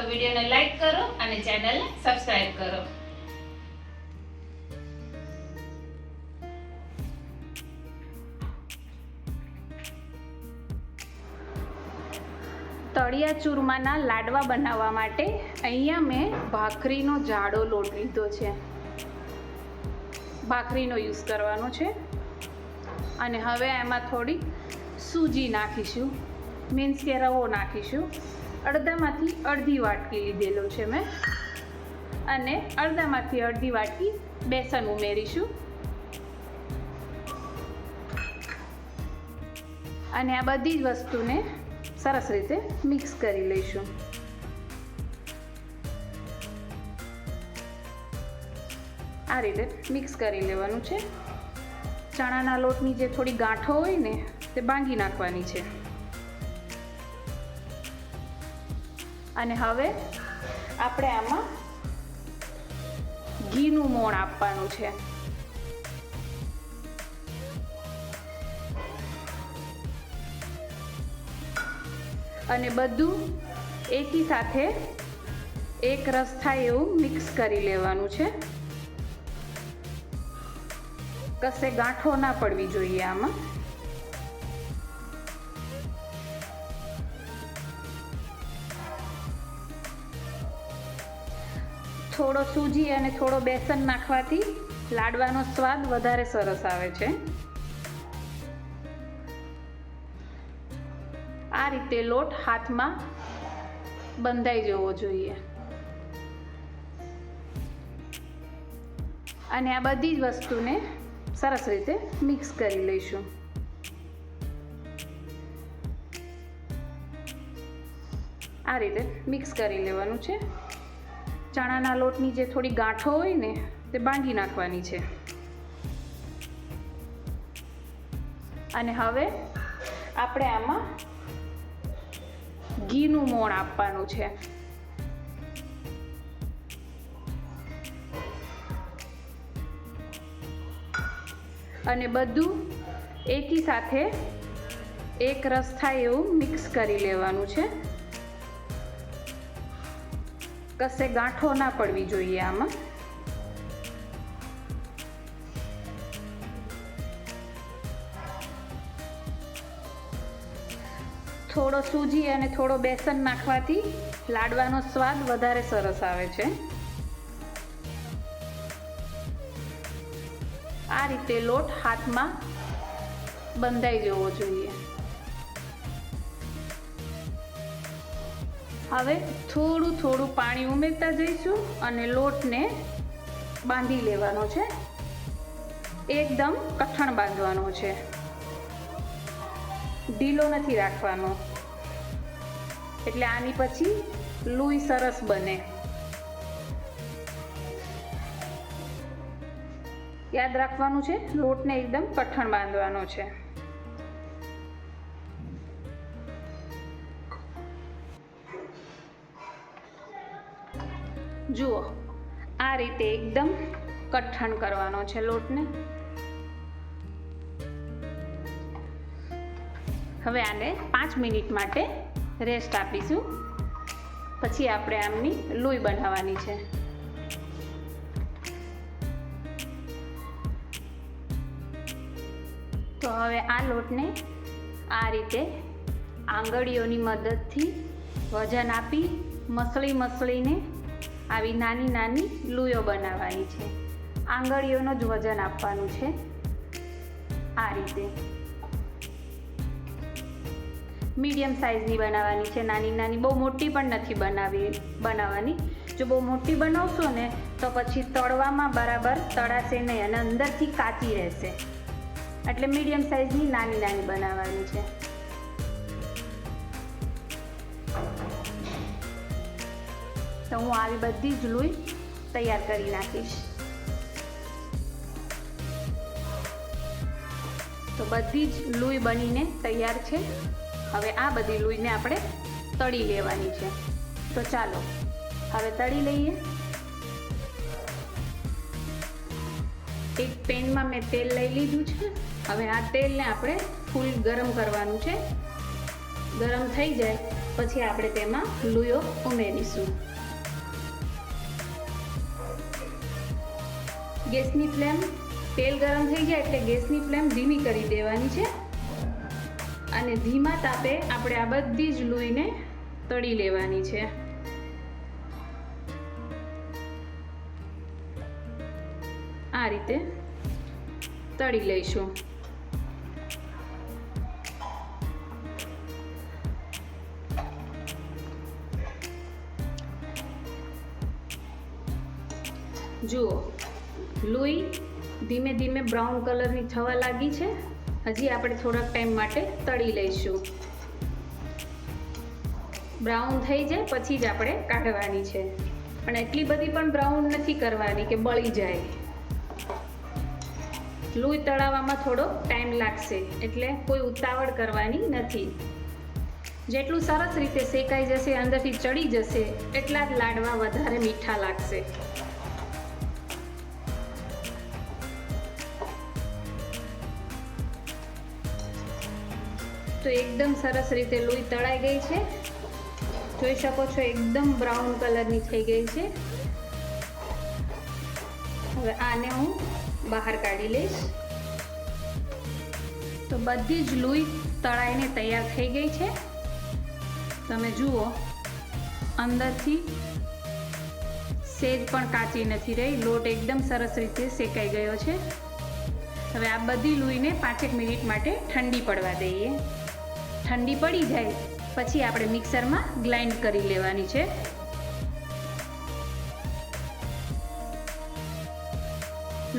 તો વિડીયોને લાઈક કરો અને ચેનલને સબસ્ક્રાઇબ કરો. તળિયા ચૂરમાના લાડવા બનાવવા માટે અહીંયા મેં ભાખરીનો જાડો લોટ લીધો છે. ભાખરીનો યુઝ કરવાનો છે. અને હવે એમાં થોડી સૂજી નાખીશું. મીન્સ કે રવો નાખીશું. અડધામાંથી અડધી વાટકી લીધેલો છે મેં. અને અડધામાંથી અડધી વાટકી બેસન ઉમેરીશું. અને આ બધી જ વસ્તુને સરસ રીતે મિક્સ કરી લઈશું. આ રીતે મિક્સ કરી લેવાનું છે. ચણાના લોટની જે થોડી ગાંઠો હોય ને, તે બાંધી નાખવાની છે. અને હવે આપણે આમાં ઘીનું મોણ આપવાનું છે. અને બધું એકી સાથે એક રસ થાય એવું મિક્સ કરી લેવાનું છે. કશે ગાંઠો ના પડવી જોઈએ આમાં. થોડો સૂજી અને થોડો બેસન નાખવાથી લાડવાનો સ્વાદ વધારે સરસ આવે છે. આ રીતે લોટ હાથમાં બંધાઈ જવો જોઈએ. અને આ બધી જ વસ્તુને સરસ રીતે મિક્સ કરી લઈશું. આ રીતે મિક્સ કરી લેવાનું છે. ચણાના લોટની જે થોડી ગાંઠો હોય ને, તે બાંધી નાખવાની છે. અને હવે આપણે આમાં ઘીનું મોણ આપવાનું છે. અને બધું એકી સાથે એક રસ થાય એવું મિક્સ કરી લેવાનું છે. કશે ગાંઠો ના પડવી જોઈએ આમાં. થોડો સૂજી અને થોડો બેસન નાખવાથી લાડવાનો સ્વાદ વધારે સરસ આવે છે. આ રીતે લોટ હાથમાં બંધાઈ જવો જોઈએ. હવે થોડું થોડું પાણી ઉમેરતા જઈશું અને લોટને બાંધી લેવાનો છે. એકદમ કઠણ બાંધવાનો છે. ઢીલો નથી રાખવાનો. એટલે આની પછી લૂઈ સરસ બને. યાદ રાખવાનું છે, લોટને એકદમ કઠણ બાંધવાનો છે. જુઓ, આ રીતે એકદમ કઠણ કરવાનો છે લોટને. હવે આને પાંચ મિનિટ માટે રેસ્ટ આપીશું. પછી આપણે આમની લોહી બનાવવાની છે. તો હવે આ લોટને આ રીતે આંગળીઓની મદદથી વજન આપી, મસળી મસળીને આવી નાની નાની લૂયો બનાવવાની છે. આંગળીઓનું જ વજન આપવાનું છે. આ રીતે. મીડિયમ સાઇઝની બનાવવાની છે. નાની નાની બહુ મોટી પણ નથી બનાવી, બનાવવાની. જો બહુ મોટી બનાવશો ને, તો પછી તળવામાં બરાબર તળાશે નહીં અને અંદરથી કાચી રહેશે. એટલે મીડિયમ સાઇઝની નાની નાની બનાવવાની છે. તો હું આવી બધી જ લોહી તૈયાર કરી નાખીશ. તો બધી જ લોહી બનીને તૈયાર છે. હવે આ બધી લોહીને આપણે તળી લેવાની છે. તો ચાલો, હવે તળી લઈએ. એક પેનમાં મેં તેલ લઈ લીધું છે. હવે આ તેલને આપણે ફૂલ ગરમ કરવાનું છે. ગરમ થઈ જાય, પછી આપણે તેમાં લુયો ઉમેરીશું. ગેસની ફ્લેમ તેલ ગરમ થઈ જાય એટલે ગેસની ફ્લેમ ધીમી કરી દેવાની છે. અને ધીમા તાપે આપણે આ બધી જ લોહીને તળી લેવાની છે. આ રીતે તળી લઈશું. જુઓ લુઈ ધીમે ધીમે બ્રાઉન કલરની થવા લાગી છે. હજી આપણે થોડાક ટાઈમ માટે તળી લઈશું. બ્રાઉન થઈ જાય, પછી જ આપણે કાઢવાની છે. પણ એટલી બધી પણ બ્રાઉન નથી કરવાની કે બળી જાય. લુઈ તળાવવામાં થોડો ટાઈમ લાગશે, એટલે કોઈ ઉતાવળ કરવાની નથી. જેટલું સરસ રીતે શેકાઈ જશે, અંદરથી ચડી જશે, એટલા જ લાડવા વધારે મીઠા લાગશે. તો એકદમ સરસ રીતે લોહી તળાઈ ગઈ છે. જોઈ શકો છો, એકદમ બ્રાઉન કલરની થઈ ગઈ છે. હવે આને હું બહાર કાઢી લઈશ. તો બધી જ લોહી તળાઈને તૈયાર થઈ ગઈ છે. તમે જુઓ, અંદરથી સેજ પણ કાચી નથી રહી. લોટ એકદમ સરસ રીતે શેકાઈ ગયો છે. હવે આ બધી લુઈને પાંચેક મિનિટ માટે ઠંડી પડવા દઈએ. ઠંડી પડી જાય, પછી આપણે મિક્સરમાં ગ્લાઇન્ડ કરી લેવાની છે.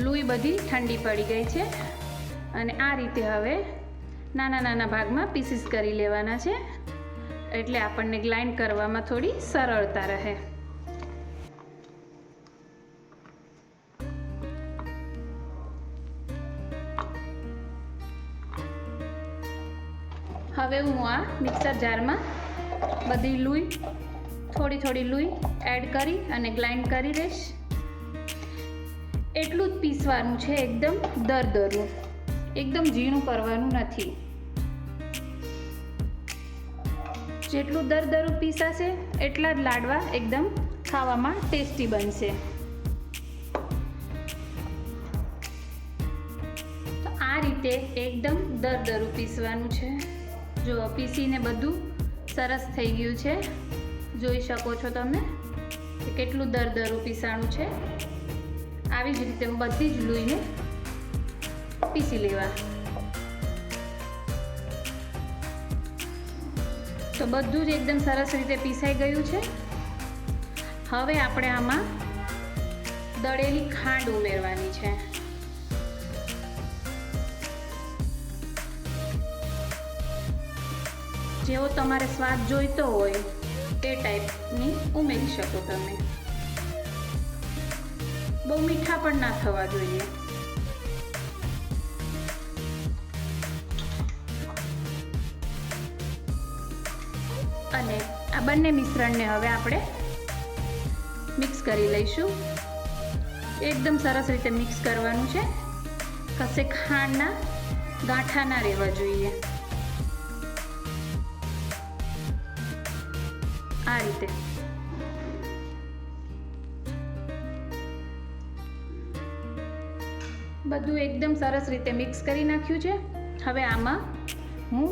લુઈ બધી ઠંડી પડી ગઈ છે અને આ રીતે હવે નાના નાના ભાગમાં પીસીસ કરી લેવાના છે. એટલે આપણને ગ્લાઇન્ડ કરવામાં થોડી સરળતા રહે. હવે હું આ મિક્સર જારમાં બધી લુઈ, થોડી થોડી લુઈ એડ કરી અને ગ્લાઇન્ડ કરી દઈશ. એટલું જ પીસવાનું છે એકદમ દરદરું એકદમ ઝીણું કરવાનું નથી. જેટલું દરદરું પીસાશે, એટલા જ લાડવા એકદમ ખાવામાં ટેસ્ટી બનશે. તો આ રીતે એકદમ દરદરું પીસવાનું છે. જો પીસીને બધું સરસ થઈ ગયું છે. જોઈ શકો છો તમે કેટલું દરદરું પીસાણું છે. આવી જ રીતે હું બધી જ લૂઈને પીસી લેવા. તો બધું જ એકદમ સરસ રીતે પીસાઈ ગયું છે. હવે આપણે આમાં દળેલી ખાંડ ઉમેરવાની છે. જેવો તમારે સ્વાદ જોઈતો હોય તે ટાઈપની ઉમેરી શકો તમે. બહુ મીઠા પણ ના થવા જોઈએ. અને આ બંને મિશ્રણને હવે આપણે મિક્સ કરી લઈશું. એકદમ સરસ રીતે મિક્સ કરવાનું છે. કશે ખાંડના ગાંઠા ના રહેવા જોઈએ. આ રીતે બધું એકદમ સરસ રીતે મિક્સ કરી નાખ્યું છે. હવે આમાં હું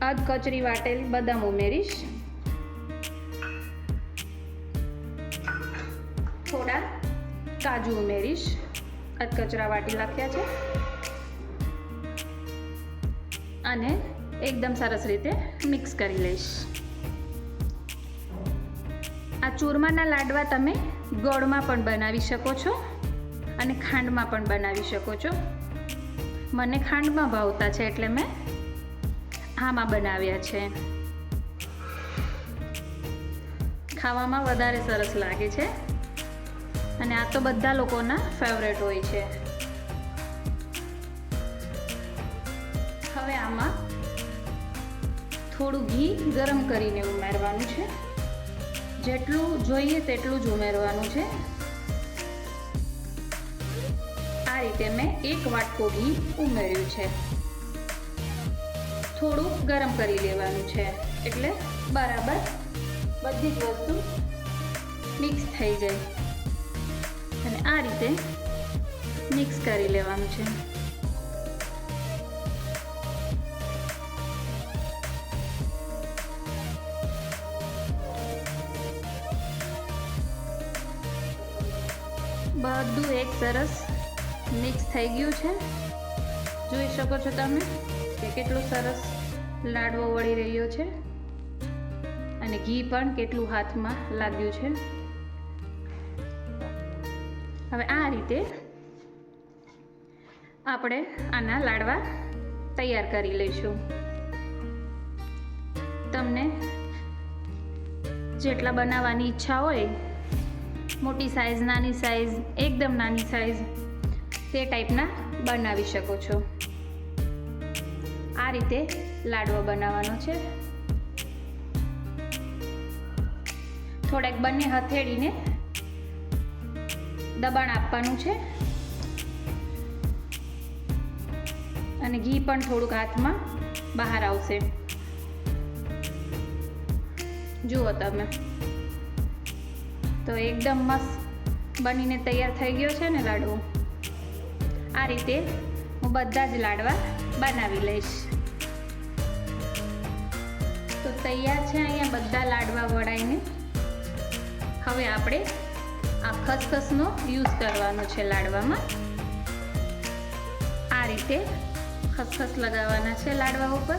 અધ કચરી વાટેલી બદામ ઉમેરીશ. થોડા કાજુ ઉમેરીશ. અધ કચરા વાટી નાખ્યા છે. અને એકદમ સરસ રીતે મિક્સ કરી લઈશ. આ ચૂરમાના લાડવા તમે ગોળમાં પણ બનાવી શકો છો અને ખાંડમાં પણ બનાવી શકો છો. મને ખાંડમાં ભાવતા છે એટલે મેં આમાં બનાવ્યા છે. ખાવામાં વધારે સરસ લાગે છે. અને આ તો બધા લોકોના ફેવરેટ હોય છે. હવે આમાં થોડું ઘી ગરમ કરીને ઉમેરવાનું છે. જેટલું જોઈએ તેટલું જ ઉમેરવાનું છે. આ રીતે મેં એક વાટકો ઘી ઉમેર્યું છે. થોડું ગરમ કરી લેવાનું છે, એટલે બરાબર બધી જ વસ્તુ મિક્સ થઈ જાય. અને આ રીતે મિક્સ કરી લેવાનું છે. એક સરસ મિક્સ થઈ ગયું છે. જોઈ શકો છો તમે કે કેટલું સરસ લાડવો વળી રહ્યો છે અને ઘી પણ કેટલું હાથમાં લાગ્યું છે. હવે આ રીતે આપણે આના લાડવા તૈયાર કરી લઈશું. તમને જેટલા બનાવવાની ઈચ્છા હોય મોટી સાઇઝ નાની સાઈઝ એકદમ નાની સાઇઝ તે ટાઈપના બનાવી શકો છો. આ રીતે લાડવો બનાવવાનો છે. થોડાક બંને હથેળીને દબાણ આપવાનું છે. અને ઘી પણ થોડુંક હાથમાં બહાર આવશે. જુઓ તમે. તો એકદમ મસ્ત બનીને તૈયાર થઈ ગયો છે ને લાડવો. આ રીતે હું બધા જ લાડવા બનાવી લઈશ. તો તૈયાર છે અહીંયા બધા લાડવા વળાઈને હવે આપણે આ ખસખસનો યુઝ કરવાનો છે લાડવામાં. આ રીતે ખસખસ લગાવવાના છે લાડવા ઉપર.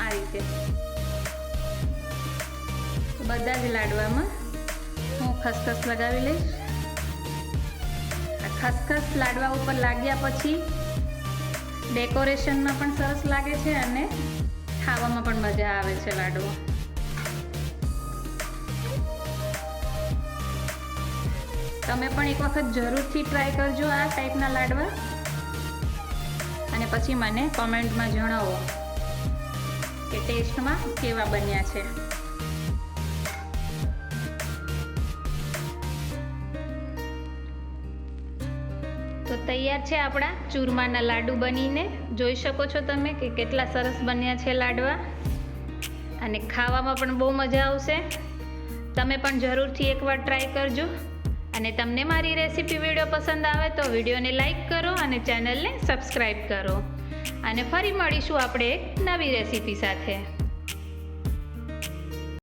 આ રીતે. બધા જ લાડવામાં ખસખસ લગાવી લઈશ. આ ખસખસ લાડવા ઉપર લાગ્યા પછી ડેકોરેશનમાં પણ સરસ લાગે છે અને ખાવામાં પણ મજા આવે છે લાડવો. તમે પણ એક વખત જરૂરથી ટ્રાય કરજો આ ટાઈપના લાડવા. અને પછી મને કોમેન્ટમાં જણાવો કે ટેસ્ટમાં કેવા બન્યા છે. તો તૈયાર છે આપણા ચૂરમાના લાડુ બનીને. જોઈ શકો છો તમે કે કેટલા સરસ બન્યા છે લાડવા. અને ખાવામાં પણ બહુ મજા આવશે. તમે પણ જરૂરથી એકવાર ટ્રાય કરજો. અને તમને મારી રેસીપી વીડિયો પસંદ આવે તો વિડીયોને લાઇક કરો અને ચેનલને સબસ્ક્રાઈબ કરો. અને ફરી મળીશું આપણે એક નવી રેસીપી સાથે.